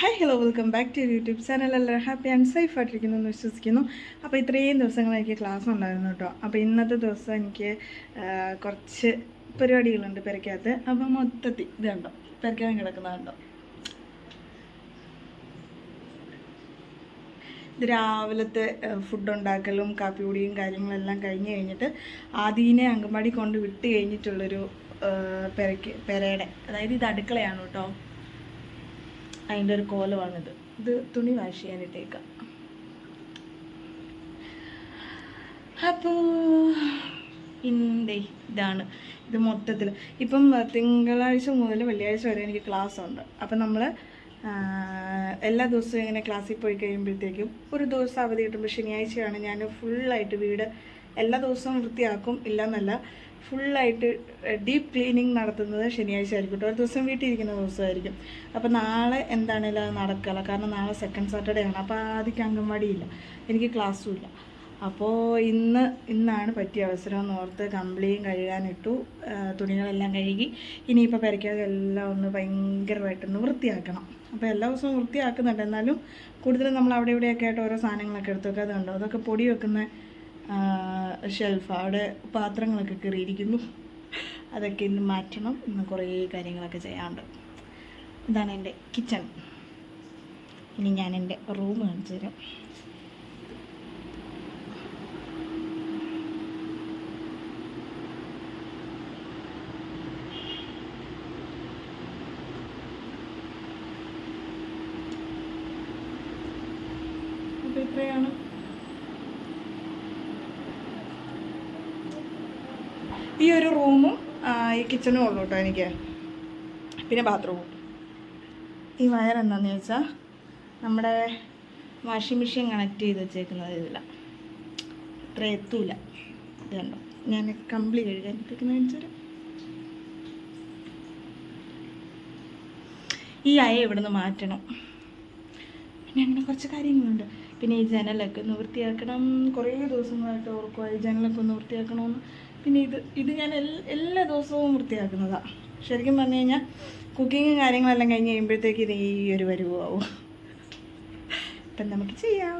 Hi hello welcome back to YouTube channel എല്ലാവരും happy and safe ആയിട്ടിരിക്കുന്നു എന്ന് വിശ്വസിക്കുന്നു. അപ്പോൾ ഇത്രയും ദിവസങ്ങൾ എനിക്ക് ക്ലാസ് ഉണ്ടായിരുന്നു കേട്ടോ. അപ്പോൾ ഇന്നത്തെ ദിവസം എനിക്ക് കുറച്ച് പരിപാടികളുണ്ട് പെരക്കകത്ത് അപ്പോൾ മൊത്തത്തിൽ ഇത് കണ്ടോ? പെരക്കാൻ കിടക്കുന്നത് കണ്ടോ? ഇത് രാവിലത്തെ ഫുഡ് ഉണ്ടാക്കലും കാപ്പി കുടിയും കാര്യങ്ങളെല്ലാം കഴിഞ്ഞ് കഴിഞ്ഞിട്ട് ആദീനെ അങ്കമാടി കൊണ്ട് വിട്ട് കഴിഞ്ഞിട്ടുള്ളൊരു പെരക്ക് പെരയുടെ അതായത് ഇത് അടുക്കളയാണ് കേട്ടോ. അതിന്റെ ഒരു കോലമാണിത്. ഇത് തുണി വാഷ് ചെയ്യാനിട്ടേക്കാം. അപ്പോൾ ഇന്റെ ഇതാണ്. ഇത് മൊത്തത്തിൽ ഇപ്പം തിങ്കളാഴ്ച മുതൽ വെള്ളിയാഴ്ച വരെ എനിക്ക് ക്ലാസ് ഉണ്ട് അപ്പം നമ്മൾ എല്ലാ ദിവസവും ഇങ്ങനെ ക്ലാസ്സിൽ പോയി കഴിയുമ്പോഴത്തേക്കും ഒരു ദിവസം അവധി കിട്ടുമ്പോൾ ശനിയാഴ്ചയാണ് ഞാൻ ഫുള്ളായിട്ട് വീട് എല്ലാ ദിവസവും വൃത്തിയാക്കും ഇല്ലെന്നല്ല. ഫുള്ളായിട്ട് ഡീപ്പ് ക്ലീനിങ് നടത്തുന്നത് ശനിയാഴ്ച ആയിരിക്കും കേട്ടോ. ഒരു ദിവസം വീട്ടിൽ ഇരിക്കുന്ന ദിവസമായിരിക്കും. അപ്പോൾ നാളെ എന്താണേലും അത് നടക്കില്ല കാരണം നാളെ സെക്കൻഡ് സാറ്റർഡേ ആണ്. അപ്പോൾ ആദ്യം അംഗൻവാടിയില്ല. എനിക്ക് ക്ലാസ്സും ഇല്ല. അപ്പോൾ ഇന്ന് ഇന്നാണ് പറ്റിയ അവസരം എന്ന് ഓർത്ത് കമ്പിളിയും കഴുകാനിട്ടു. തുണികളെല്ലാം കഴുകി. ഇനിയിപ്പോൾ പെരയ്ക്കാതെ എല്ലാം ഒന്ന് ഭയങ്കരമായിട്ടൊന്ന് വൃത്തിയാക്കണം. അപ്പോൾ എല്ലാ ദിവസവും വൃത്തിയാക്കുന്നുണ്ട്. എന്നാലും കൂടുതലും നമ്മൾ അവിടെ ഇവിടെയൊക്കെ ആയിട്ട് ഓരോ സാധനങ്ങളൊക്കെ എടുത്തു വെക്കാതെ അതുണ്ടോ? അതൊക്കെ പൊടി വെക്കുന്ന ഷെൽഫ് അവിടെ പാത്രങ്ങളൊക്കെ കയറിയിരിക്കുന്നു അതൊക്കെ ഇന്ന് മാറ്റണം. ഇന്ന് കുറേ കാര്യങ്ങളൊക്കെ ചെയ്യാനുണ്ട്. ഇതാണ് എന്റെ കിച്ചൺ. ഇനി ഞാൻ എന്റെ റൂം കാണിച്ചു തരാം. അപ്പോൾ ഇത്രയാണ്. ഈ ഒരു റൂമും ഈ കിച്ചണും ഉള്ളൂ കേട്ടോ എനിക്ക്. പിന്നെ ബാത്റൂമും. ഈ വയർ എന്താണെന്ന് ചോദിച്ചാൽ നമ്മുടെ വാഷിംഗ് മെഷീൻ കണക്ട് ചെയ്ത് വെച്ചേക്കുന്നത് ഇതില്ല അത്ര എത്തൂല. ഇത് കണ്ടോ? ഞാൻ കമ്പിളി കഴുകാൻ വെച്ചാൽ ഈ അയ ഇവിടെ നിന്ന് മാറ്റണം. പിന്നെ അങ്ങനെ കുറച്ച് കാര്യങ്ങളുണ്ട്. പിന്നെ ഈ ജനലൊക്കെ ഒന്ന് വൃത്തിയാക്കണം. കുറേ ദിവസങ്ങളായിട്ട് ഓർക്കുക ഈ ജനലൊക്കെ ഒന്ന് വൃത്തിയാക്കണമെന്ന് പിന്നെ ഇത് ഇത് ഞാൻ എല്ലാ ദിവസവും വൃത്തിയാക്കുന്നതാണ് ശരിക്കും പറഞ്ഞു കഴിഞ്ഞാൽ കുക്കിങ്ങും കാര്യങ്ങളെല്ലാം കഴിഞ്ഞ് കഴിയുമ്പോഴത്തേക്ക് ഇത് ഈ ഒരു വരുവാവും അപ്പം നമുക്ക് ചെയ്യാം.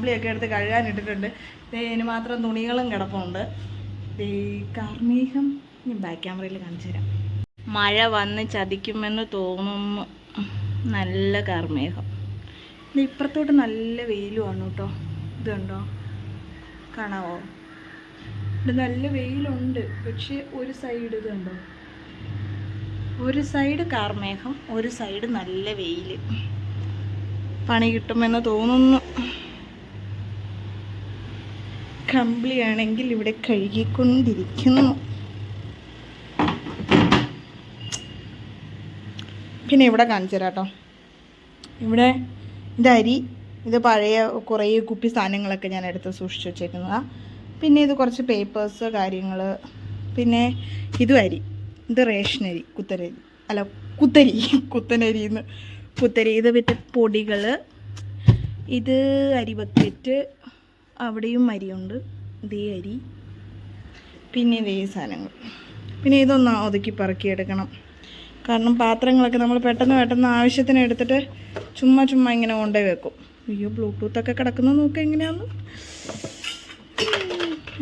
കമ്പിളിയൊക്കെ എടുത്ത് കഴുകാനിട്ടിട്ടുണ്ട്. ഇതിന് മാത്രം തുണികളും കിടപ്പുണ്ട്. ഈ കാർമേഘം ഞാൻ ബാക്ക് ക്യാമറയിൽ കാണിച്ചു തരാം. മഴ വന്ന് ചതിക്കുമെന്ന് തോന്നുന്നു. നല്ല കാർമേഘം ദേ ഇപ്പുറത്തോട്ട് നല്ല വെയിലുമാണ് കേട്ടോ. ഇതുണ്ടോ? കാണാവോ? ഇവിടെ നല്ല വെയിലുണ്ട്. പക്ഷേ ഒരു സൈഡ് ഇത് കണ്ടോ ഒരു സൈഡ് കാർമേഘം ഒരു സൈഡ് നല്ല വെയിൽ പണി കിട്ടുമെന്ന് തോന്നുന്നു. കമ്പിളിയാണെങ്കിൽ ഇവിടെ കഴുകിക്കൊണ്ടിരിക്കുന്നു. പിന്നെ ഇവിടെ കാണിച്ചു കേട്ടോ. ഇവിടെ ഇത് അരി ഇത് പഴയ കുറേ കുപ്പി സാധനങ്ങളൊക്കെ ഞാൻ എടുത്ത് സൂക്ഷിച്ച് വെച്ചേക്കുന്നതാണ് പിന്നെ ഇത് കുറച്ച് പേപ്പേഴ്സ് കാര്യങ്ങൾ പിന്നെ ഇതും അരി. ഇത് റേഷനരി കുത്തരരി അല്ല കുത്തരി കുത്തനരിന്ന് കുത്തരി ഇത് വിത്ത് പൊടികൾ ഇത് അരി ബക്കറ്റ് അവിടെയും അരിയുണ്ട്. ഇതേ അരി. പിന്നെ ഇതേ സാധനങ്ങൾ. പിന്നെ ഇതൊന്ന് ഒതുക്കി പറക്കി എടുക്കണം കാരണം പാത്രങ്ങളൊക്കെ നമ്മൾ പെട്ടെന്ന് പെട്ടെന്ന് ആവശ്യത്തിന് എടുത്തിട്ട് ചുമ്മാ ചുമ്മാ ഇങ്ങനെ കൊണ്ടേ വെക്കും. അയ്യോ ബ്ലൂടൂത്ത് ഒക്കെ കിടക്കുന്നത് നോക്കുക എങ്ങനെയാന്ന്.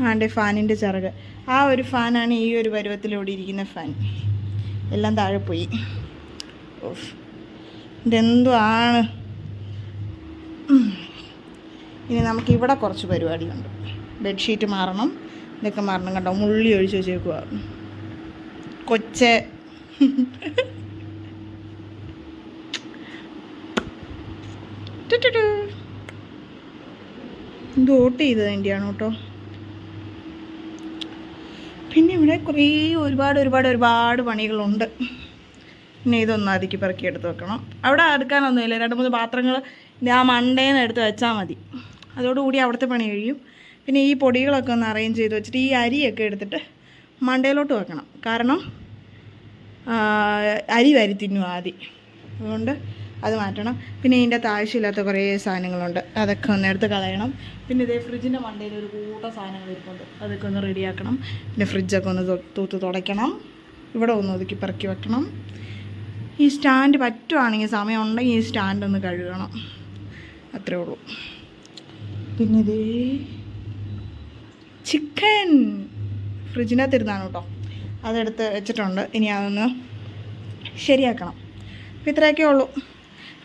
ആണ്ട് ഫാനിന്റെ ചിറക്. ആ ഒരു ഫാനാണ് ഈ ഒരു പരുവത്തിലൂടെ ഇരിക്കുന്ന ഫാൻ. എല്ലാം താഴെ പോയി. ഓഫ് ഇതെന്തോ ആണ്. ഇനി നമുക്ക് ഇവിടെ കുറച്ച് പരിപാടിയുണ്ട്. ബെഡ്ഷീറ്റ് മാറണം. ഇതൊക്കെ മാറണം കണ്ടോ? മുള്ളി ഒഴിച്ച് വെച്ചേക്കുക കൊച്ച്. ഇത് ഓട്ട് ചെയ്തതിന്റെയാണ് കേട്ടോ? പിന്നെ ഇവിടെ കുറേ ഒരുപാട് ഒരുപാട് ഒരുപാട് പണികളുണ്ട്. പിന്നെ ഇതൊന്ന് അടുക്കി പെറുക്കി എടുത്ത് വെക്കണം. അവിടെ അടുക്കാനൊന്നുമില്ല. രണ്ട് മൂന്ന് പാത്രങ്ങൾ ആ മണ്ടേന്ന് എടുത്ത് വെച്ചാൽ മതി. അതോടുകൂടി അവിടുത്തെ പണി കഴിയും. പിന്നെ ഈ പൊടികളൊക്കെ ഒന്ന് അറേഞ്ച് ചെയ്ത് വെച്ചിട്ട് ഈ അരിയൊക്കെ എടുത്തിട്ട് മണ്ടയിലോട്ട് വെക്കണം. കാരണം അരി വരി തിന്നു ആദ്യം. അതുകൊണ്ട് അത് മാറ്റണം. പിന്നെ ഇതിന്റെ താഴ്ചയില്ലാത്ത കുറേ സാധനങ്ങളുണ്ട്. അതൊക്കെ ഒന്ന് എടുത്ത് കളയണം. പിന്നെ ഇതേ ഫ്രിഡ്ജിന്റെ മണ്ടയിൽ ഒരു കൂട്ടം സാധനങ്ങൾ ഇരിപ്പുണ്ട്. അതൊക്കെ ഒന്ന് റെഡിയാക്കണം പിന്നെ ഫ്രിഡ്ജൊക്കെ ഒന്ന് തൂത്ത് തുടയ്ക്കണം. ഇവിടെ ഒന്ന് ഒതുക്കി പെറുക്കി വെക്കണം. ഈ സ്റ്റാൻഡ് പറ്റുവാണെങ്കിൽ സമയം ഉണ്ടെങ്കിൽ ഈ സ്റ്റാൻഡ് ഒന്ന് കഴുകണം. അത്രേ ഉള്ളൂ. പിന്നെ ഇതേ ചിക്കൻ ഫ്രിഡ്ജിനകത്ത് ഇരുന്നാണ് കേട്ടോ അതെടുത്ത് വെച്ചിട്ടുണ്ട്. ഇനി അതൊന്ന് ശരിയാക്കണം. അപ്പോൾ ഇത്രയൊക്കെ ഉള്ളൂ.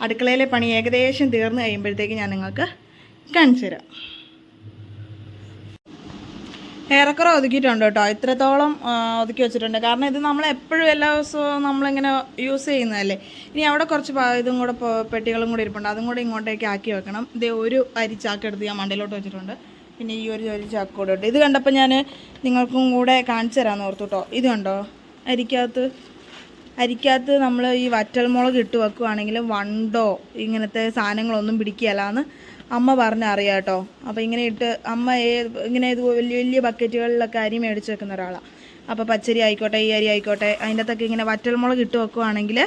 അടുക്കളയിലെ പണി ഏകദേശം തീർന്നു കഴിയുമ്പോഴത്തേക്ക് ഞാൻ നിങ്ങൾക്ക് കാണിച്ചു തരാം ഏറെക്കുറെ ഒതുക്കിയിട്ടുണ്ട് കേട്ടോ. ഇത്രത്തോളം ഒതുക്കി വെച്ചിട്ടുണ്ട്. കാരണം ഇത് നമ്മൾ എപ്പോഴും എല്ലാ ദിവസവും നമ്മളിങ്ങനെ യൂസ് ചെയ്യുന്നതല്ലേ. ഇനി അവിടെ കുറച്ച് ഇതും കൂടെ പെട്ടികളും കൂടി ഇരിപ്പുണ്ട്. അതും കൂടെ ഇങ്ങോട്ടേക്ക് ആക്കി വെക്കണം. ഇത് ഒരു അരി ചാക്ക് എടുത്ത് ഞാൻ മണ്ടയിലോട്ട് വെച്ചിട്ടുണ്ട്. പിന്നെ ഈ ഒരു ഒരു ചാക്ക് കൂടെ ഉണ്ട് ഇത് കണ്ടപ്പോൾ ഞാൻ നിങ്ങൾക്കും കൂടെ കാണിച്ചു തരാമെന്ന് ഓർത്തു കേട്ടോ ഇത് കണ്ടോ? അരിക്കകത്ത് അരിക്കകത്ത് നമ്മൾ ഈ വറ്റൽമുളക് ഇട്ട് വെക്കുവാണെങ്കിൽ വണ്ടോ ഇങ്ങനത്തെ സാധനങ്ങളൊന്നും പിടിക്കുകയല്ലാന്ന് അമ്മ പറഞ്ഞ അറിയാട്ടോ അപ്പോൾ ഇങ്ങനെ ഇട്ട് അമ്മ ഇങ്ങനെ ഇത് വലിയ വലിയ ബക്കറ്റുകളിലൊക്കെ അരി മേടിച്ച് വെക്കുന്ന ഒരാളാണ് അപ്പോൾ പച്ചരി ആയിക്കോട്ടെ ഈ അരി ആയിക്കോട്ടെ അതിന്റെ അകത്തൊക്കെ ഇങ്ങനെ വറ്റൽമുളക് ഇട്ട് വെക്കുവാണെങ്കിൽ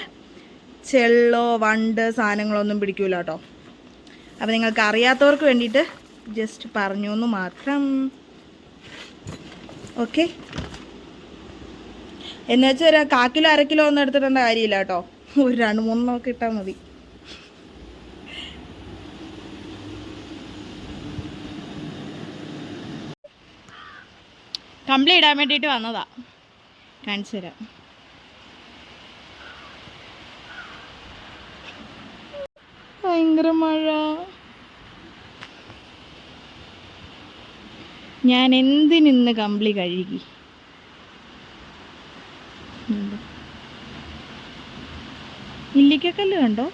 ചെള്ളോ വണ്ട് സാധനങ്ങളൊന്നും പിടിക്കൂല കേട്ടോ. അപ്പോൾ നിങ്ങൾക്ക് അറിയാത്തവർക്ക് വേണ്ടിയിട്ട് ജസ്റ്റ് പറഞ്ഞു എന്ന് മാത്രം. ഓക്കെ എന്നുവെച്ചാൽ ഒരു കാക്കിലോ അരക്കിലോ കിലോ ഒന്നും എടുത്തിട്ടേണ്ട കാര്യമില്ല കേട്ടോ. ഒരു രണ്ട് മൂന്നെണ്ണമൊക്കെ ഇട്ടാൽ മതി. കമ്പിളി ഇടാൻ വേണ്ടിയിട്ട് വന്നതാ. കാണിച്ചു തരാം ഭയങ്കര മഴ. ഞാൻ എന്തിനിന്ന് കമ്പിളി കഴുകി? ഇല്ലിക്കക്കല്ല് കണ്ടോ?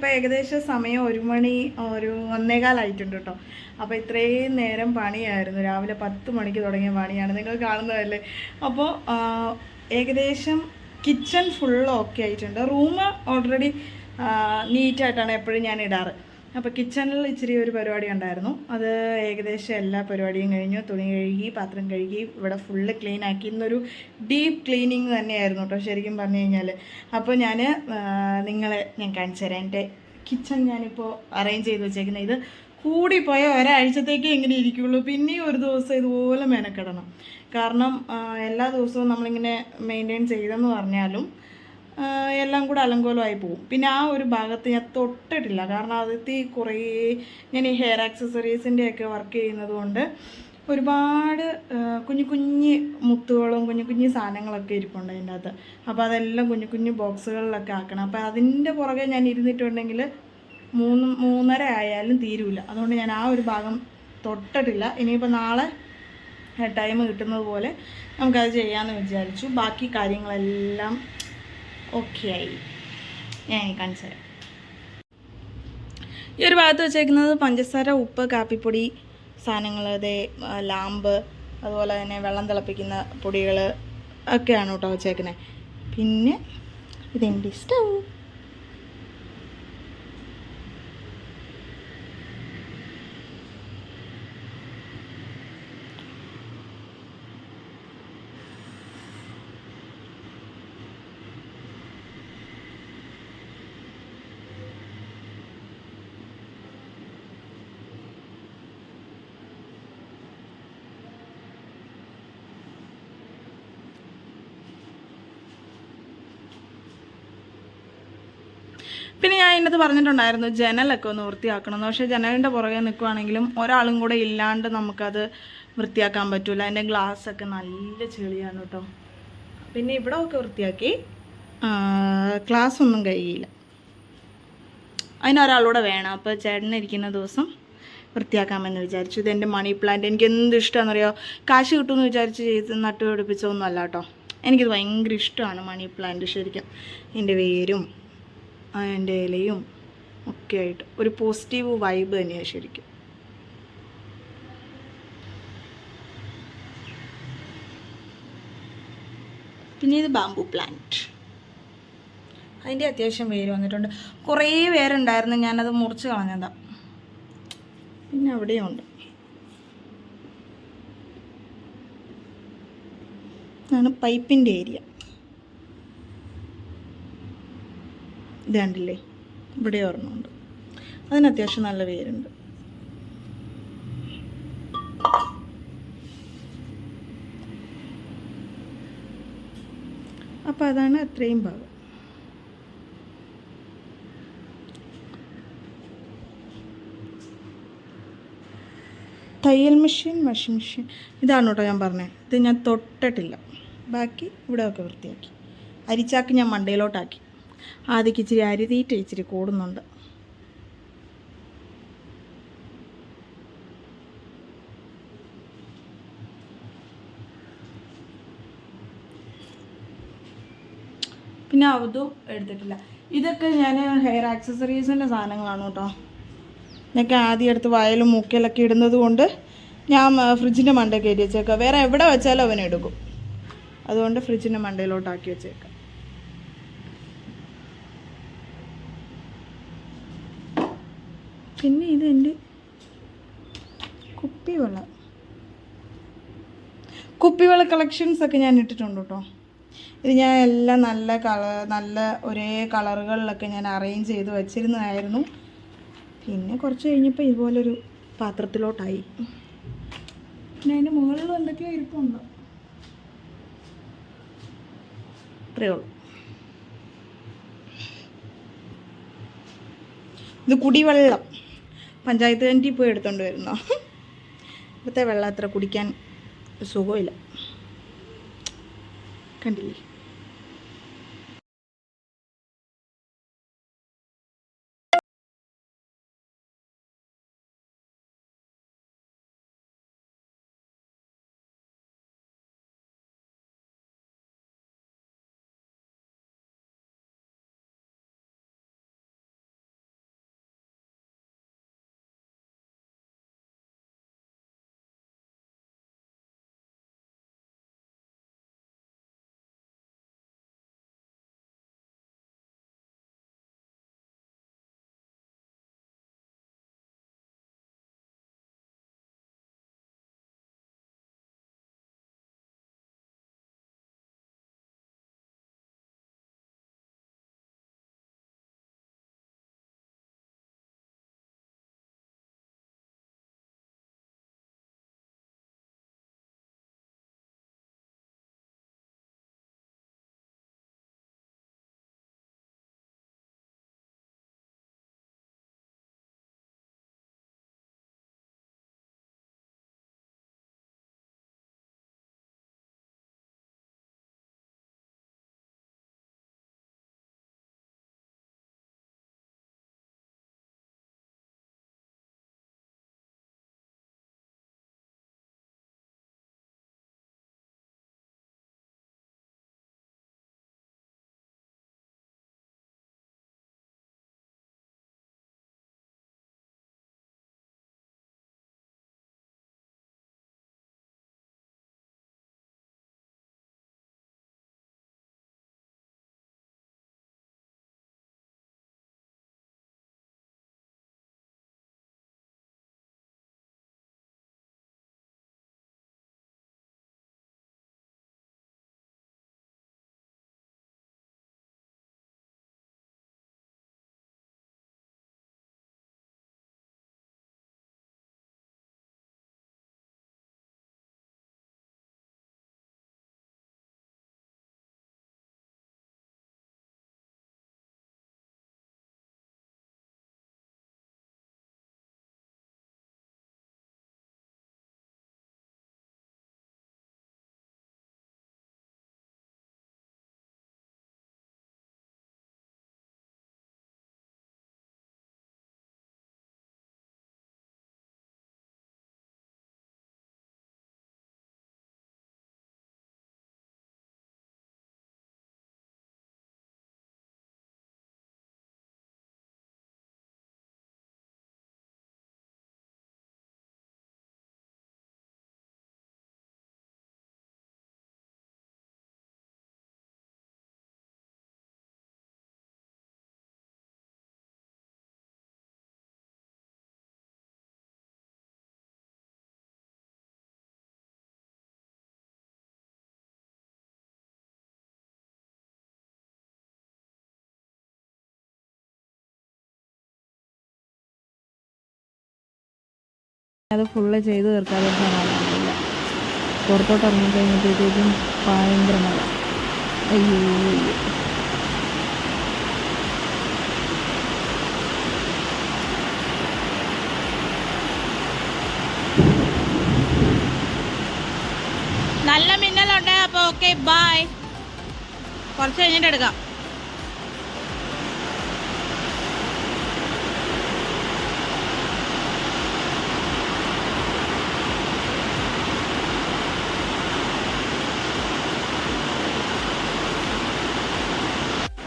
ഇപ്പോൾ ഏകദേശം സമയം ഒരു മണി ഒരു ഒന്നേകാലായിട്ടുണ്ട് കേട്ടോ. അപ്പോൾ ഇത്രയും നേരം പണിയായിരുന്നു. രാവിലെ പത്ത് മണിക്ക് തുടങ്ങിയ പണിയാണ് നിങ്ങൾ കാണുന്നതല്ലേ? അപ്പോൾ ഏകദേശം കിച്ചൺ ഫുൾ ഓക്കെ ആയിട്ടുണ്ട്. റൂം ഓൾറെഡി നീറ്റായിട്ടാണ് എപ്പോഴും ഞാൻ ഇടാറ്. അപ്പോൾ കിച്ചണിൽ ഇച്ചിരി ഒരു പരിപാടി ഉണ്ടായിരുന്നു. അത് ഏകദേശം എല്ലാ പരിപാടിയും കഴിഞ്ഞു. തുണി കഴുകി പാത്രം കഴുകി ഇവിടെ ഫുള്ള് ക്ലീൻ ആക്കി. ഇന്നൊരു ഡീപ്പ് ക്ലീനിങ് തന്നെയായിരുന്നു കേട്ടോ ശരിക്കും പറഞ്ഞു കഴിഞ്ഞാൽ അപ്പോൾ ഞാൻ നിങ്ങളെ ഞാൻ കാണിച്ചു തരാം. എന്റെ കിച്ചൺ ഞാനിപ്പോൾ അറേഞ്ച് ചെയ്ത് വെച്ചേക്കുന്നത് ഇത് കൂടിപ്പോയ ഒരാഴ്ചത്തേക്ക് എങ്ങനെ ഇരിക്കുള്ളൂ. പിന്നെയും ഒരു ദിവസം ഇതുപോലെ മെനക്കെടണം. കാരണം എല്ലാ ദിവസവും നമ്മളിങ്ങനെ മെയിന്റെയിൻ ചെയ്തെന്ന് പറഞ്ഞാലും എല്ലാം കൂടെ അലങ്കോലമായി പോകും. പിന്നെ ആ ഒരു ഭാഗത്ത് ഞാൻ തൊട്ടിട്ടില്ല. കാരണം അതിൽ കുറേ ഞാൻ ഈ ഹെയർ ആക്സസറീസിന്റെയൊക്കെ വർക്ക് ചെയ്യുന്നത് കൊണ്ട് ഒരുപാട് കുഞ്ഞു കുഞ്ഞു മുത്തുകളും കുഞ്ഞു കുഞ്ഞു സാധനങ്ങളൊക്കെ ഇരിപ്പുണ്ട് അതിന്റെ അകത്ത് അപ്പോൾ അതെല്ലാം കുഞ്ഞു കുഞ്ഞു ബോക്സുകളിലൊക്കെ ആക്കണം. അപ്പോൾ അതിന്റെ പുറകെ ഞാൻ ഇരുന്നിട്ടുണ്ടെങ്കിൽ മൂന്ന് മൂന്നര ആയാലും തീരൂല. അതുകൊണ്ട് ഞാൻ ആ ഒരു ഭാഗം തൊട്ടിട്ടില്ല. ഇനിയിപ്പോൾ നാളെ ടൈം കിട്ടുന്നത് പോലെ നമുക്കത് ചെയ്യാമെന്ന് വിചാരിച്ചു. ബാക്കി കാര്യങ്ങളെല്ലാം ആയി. ഞാൻ കാണിച്ചു തരാം. ഈ ഒരു ഭാഗത്ത് വെച്ചേക്കുന്നത് പഞ്ചസാര ഉപ്പ് കാപ്പിപ്പൊടി സാധനങ്ങൾ അതേ ലാമ്പ് അതുപോലെ തന്നെ വെള്ളം തിളപ്പിക്കുന്ന പൊടികൾ ഒക്കെയാണ് കേട്ടോ വെച്ചേക്കുന്നത് പിന്നെ ഇതെന്റെ സ്റ്റൗ പിന്നെ ഞാൻ അതിനകത്ത് പറഞ്ഞിട്ടുണ്ടായിരുന്നു ജനലൊക്കെ ഒന്ന് വൃത്തിയാക്കണം പക്ഷേ ജനലിന്റെ പുറകെ നിൽക്കുവാണെങ്കിലും ഒരാളും കൂടെ ഇല്ലാണ്ട് നമുക്കത് വൃത്തിയാക്കാൻ പറ്റില്ല അതിന്റെ ഗ്ലാസ് ഒക്കെ നല്ല ചെളിയാണ് കേട്ടോ പിന്നെ ഇവിടെ ഒക്കെ വൃത്തിയാക്കി? ക്ലാസ് ഒന്നും കഴിയില്ല അതിനൊരാളൂടെ വേണം. അപ്പോൾ ചേട്ടൻ ഇരിക്കുന്ന ദിവസം വൃത്തിയാക്കാമെന്ന് വിചാരിച്ചു. ഇതെന്റെ മണി പ്ലാന്റ് എനിക്ക് എന്ത് ഇഷ്ടമാണെന്നറിയോ കാശ് കിട്ടുമെന്ന് വിചാരിച്ച് ചെയ്ത് നട്ടുപിടിപ്പിച്ചതൊന്നും അല്ല കേട്ടോ എനിക്കിത് ഭയങ്കര ഇഷ്ടമാണ് മണി പ്ലാന്റ് ശരിക്കും. എന്റെ വേരും അതിന്റെ ഇലയും ഒക്കെ ആയിട്ട് ഒരു പോസിറ്റീവ് വൈബ് തന്നെയാണ് ശരിക്കും. പിന്നെ ഇത് ബാംബു പ്ലാന്റ് അതിന്റെ അത്യാവശ്യം വേര് വന്നിട്ടുണ്ട്. കുറേ വേരുണ്ടായിരുന്നു ഞാനത് മുറിച്ച് കളഞ്ഞതാണ് പിന്നെ അവിടെയും ഉണ്ട്. ഇതാണ് പൈപ്പിന്റെ ഏരിയ ഇത് കണ്ടില്ലേ ഇവിടെ ഒരെണ്ണമുണ്ട് അതിന് അത്യാവശ്യം നല്ല വേരുണ്ട് അപ്പോൾ അതാണ് അത്രയും ഭാഗം. തയ്യൽ മെഷീൻ വാഷിംഗ് മെഷീൻ. ഇതാണ് കേട്ടോ ഞാൻ പറഞ്ഞത് ഇത് ഞാൻ തൊട്ടിട്ടില്ല. ബാക്കി ഇവിടെയൊക്കെ വൃത്തിയാക്കി. അരിച്ചാക്ക് ഞാൻ മണ്ടയിലോട്ടാക്കി. ആദ്യക്ക് ഇച്ചിരി അരി ഇച്ചിരി കൂടുന്നുണ്ട്. പിന്നെ അതും എടുത്തിട്ടില്ല. ഇതൊക്കെ ഞാൻ ഹെയർ ആക്സസറീസിന്റെ സാധനങ്ങളാണ് കേട്ടോ. ഇതൊക്കെ ആദ്യം എടുത്ത് വയലും മൂക്കിലൊക്കെ ഇടുന്നത് കൊണ്ട് ഞാൻ ഫ്രിഡ്ജിന്റെ മണ്ടയിൽ കയറ്റി വെച്ചേക്കാം വേറെ എവിടെ വെച്ചാലും അവനെടുക്കും അതുകൊണ്ട് ഫ്രിഡ്ജിന്റെ മണ്ടയിലോട്ടാക്കി വെച്ചേക്കാം പിന്നെ ഇത് എന്റെ കുപ്പിവെള്ളം. കുപ്പിവെള്ള കളക്ഷൻസ് ഒക്കെ ഞാൻ ഇട്ടിട്ടുണ്ട് കേട്ടോ ഇത് ഞാൻ എല്ലാം നല്ല കള നല്ല ഒരേ കളറുകളിലൊക്കെ ഞാൻ അറേഞ്ച് ചെയ്ത് വെച്ചിരുന്നതായിരുന്നു. പിന്നെ കുറച്ച് കഴിഞ്ഞപ്പോൾ ഇതുപോലൊരു പാത്രത്തിലോട്ടായി. പിന്നെ അതിന്റെ മുകളിൽ എന്തൊക്കെയോ ഇരിപ്പുണ്ടോ. അത്രയേ ഉള്ളൂ. ഇത് കുടിവെള്ളം. പഞ്ചായത്ത് കിണറ്റിൽ പോയി എടുത്തോണ്ട് വരുന്നോ? ഇപ്പോഴത്തെ വെള്ളം അത്ര കുടിക്കാൻ സുഖമില്ല. കണ്ടില്ലേ? അത് ഫുള്ള് ചെയ്ത് തീർക്കാതെ കാണാനില്ല പുറത്തോട്ട് ഇറങ്ങിക്കഴിഞ്ഞപ്പോഴത്തേക്കും ഭയങ്കര മഴ. അയ്യോ അയ്യോ നല്ല മിന്നലുണ്ട് അപ്പോൾ ഓക്കെ ബായ് കുറച്ച് കഴിഞ്ഞിട്ട് എടുക്കാം.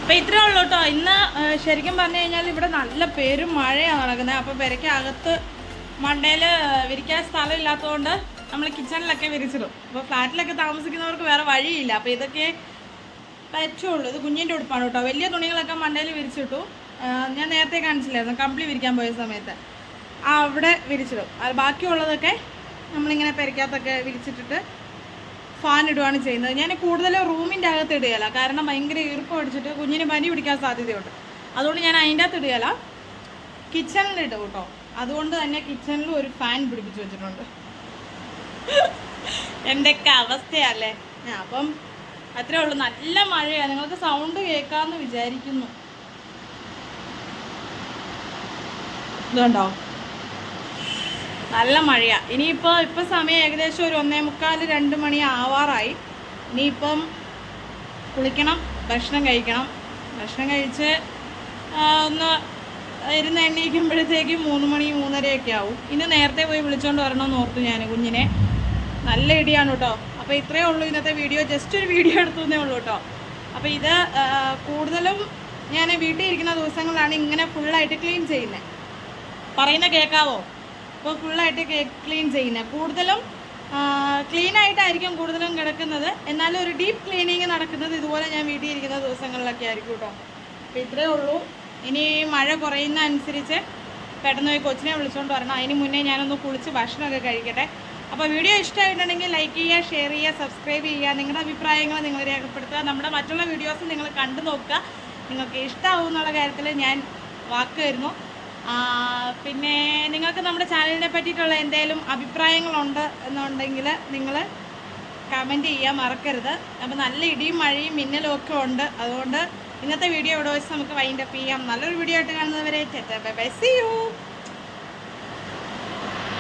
അപ്പൊ ഇത്രേ ഉള്ളൂ കേട്ടോ ഇന്ന് ശരിക്കും പറഞ്ഞു കഴിഞ്ഞാൽ ഇവിടെ നല്ല പേരും മഴയാണ് നടക്കുന്നത്. അപ്പൊ പെരയ്ക്കകത്ത് മണ്ടയിൽ വിരിക്കാൻ സ്ഥലം ഇല്ലാത്തതുകൊണ്ട് നമ്മൾ കിച്ചണിലൊക്കെ വിരിച്ചിടും. അപ്പോൾ ഫ്ലാറ്റിലൊക്കെ താമസിക്കുന്നവർക്ക് വേറെ വഴിയില്ല. അപ്പോൾ ഇതൊക്കെ പറ്റുള്ളൂ. ഇത് കുഞ്ഞിന്റെ ഉടുപ്പാണ് കേട്ടോ വലിയ തുണികളൊക്കെ മണ്ടയിൽ വിരിച്ചിട്ടു. ഞാൻ നേരത്തെ കാണിച്ചില്ലായിരുന്നു. കമ്പിളി വിരിക്കാൻ പോയ സമയത്ത്. ആ അവിടെ വിരിച്ചിടും. അത് ബാക്കിയുള്ളതൊക്കെ നമ്മളിങ്ങനെ പെരയ്ക്കകത്തൊക്കെ വിരിച്ചിട്ടിട്ട് ഫാൻ ഇടുകയാണ് ചെയ്യുന്നത്. ഞാൻ കൂടുതലും റൂമിന്റെ അകത്ത് ഇടുകയില്ല. കാരണം ഭയങ്കര ഈർപ്പം അടിച്ചിട്ട് കുഞ്ഞിന് പനി പിടിക്കാൻ സാധ്യതയുണ്ട്. അതുകൊണ്ട് ഞാൻ അതിന്റെ അകത്ത് ഇടുകയില്ല. കിച്ചണിൽ ഇടും കേട്ടോ. അതുകൊണ്ട് തന്നെ കിച്ചണിൽ ഒരു ഫാൻ പിടിപ്പിച്ച് വെച്ചിട്ടുണ്ട്. എന്തൊക്കെ അവസ്ഥയല്ലേ? അപ്പം അത്രേ ഉള്ളൂ. നല്ല മഴയാണ് നിങ്ങൾക്ക് സൗണ്ട് കേൾക്കാമെന്ന് വിചാരിക്കുന്നു. ഇതുണ്ടോ? നല്ല മഴയാണ് ഇനിയിപ്പോൾ ഇപ്പോൾ സമയം ഏകദേശം ഒരു ഒന്നേ മുക്കാൽ രണ്ട് മണി ആവാറായി. ഇനിയിപ്പം കുളിക്കണം ഭക്ഷണം കഴിക്കണം. ഭക്ഷണം കഴിച്ച് ഒന്ന് ഇരുന്ന് എണ്ണീക്കുമ്പോഴത്തേക്കും മൂന്ന് മണി മൂന്നരയൊക്കെ ആവും. ഇന്ന് നേരത്തെ പോയി വിളിച്ചോണ്ട് വരണമെന്ന് ഓർത്തു ഞാൻ കുഞ്ഞിനെ. നല്ല ഇടിയാണ് കേട്ടോ. അപ്പോൾ ഇത്രയേ ഉള്ളൂ ഇന്നത്തെ വീഡിയോ. ജസ്റ്റ് ഒരു വീഡിയോ എടുത്തുന്നേ ഉള്ളൂ കേട്ടോ. അപ്പോൾ ഇത് കൂടുതലും ഞാൻ വീട്ടിൽ ഇരിക്കുന്ന ദിവസങ്ങളിലാണ് ഇങ്ങനെ ഫുള്ളായിട്ട് ക്ലീൻ ചെയ്യുന്നത് പറയുന്ന കേൾക്കാവോ അപ്പോൾ ഫുള്ളായിട്ട് ക്ലീൻ ചെയ്യുന്നത് കൂടുതലും ക്ലീൻ ആയിട്ടായിരിക്കും കൂടുതലും കിടക്കുന്നത്. എന്നാലും ഒരു ഡീപ്പ് ക്ലീനിങ് നടക്കുന്നത് ഇതുപോലെ ഞാൻ വീട്ടിൽ ഇരിക്കുന്ന ദിവസങ്ങളിലൊക്കെ ആയിരിക്കും കേട്ടോ അപ്പോൾ ഇത്രയേ ഉള്ളൂ. ഇനി മഴ കുറയുന്ന അനുസരിച്ച് പെട്ടെന്ന് പോയി കൊച്ചിനെ വിളിച്ചുകൊണ്ട് വരണം. അതിന് മുന്നേ ഞാനൊന്ന് കുളിച്ച് ഭക്ഷണമൊക്കെ കഴിക്കട്ടെ. അപ്പോൾ വീഡിയോ ഇഷ്ടമായിട്ടുണ്ടെങ്കിൽ ലൈക്ക് ചെയ്യുക ഷെയർ ചെയ്യുക സബ്സ്ക്രൈബ് ചെയ്യുക. നിങ്ങളുടെ അഭിപ്രായങ്ങൾ നിങ്ങൾ രേഖപ്പെടുത്തുക. നമ്മുടെ മറ്റുള്ള വീഡിയോസ് നിങ്ങൾ കണ്ടു നോക്കുക. നിങ്ങൾക്ക് ഇഷ്ടമാവും എന്നുള്ള കാര്യത്തിൽ ഞാൻ വാക്ക് പിന്നെ നിങ്ങൾക്ക് നമ്മുടെ ചാനലിനെ പറ്റിയിട്ടുള്ള എന്തെങ്കിലും അഭിപ്രായങ്ങളുണ്ട് എന്നുണ്ടെങ്കിൽ നിങ്ങൾ കമന്റ് ചെയ്യാൻ മറക്കരുത് അപ്പോൾ നല്ല ഇടിയും മഴയും മിന്നലും ഒക്കെ ഉണ്ട് അതുകൊണ്ട് ഇന്നത്തെ വീഡിയോ ഇവിടെ വെച്ച് നമുക്ക് വൈൻഡപ്പ് ചെയ്യാം നല്ലൊരു വീഡിയോ ആയിട്ട് കാണുന്നവരെ ബൈ ബൈ സി യു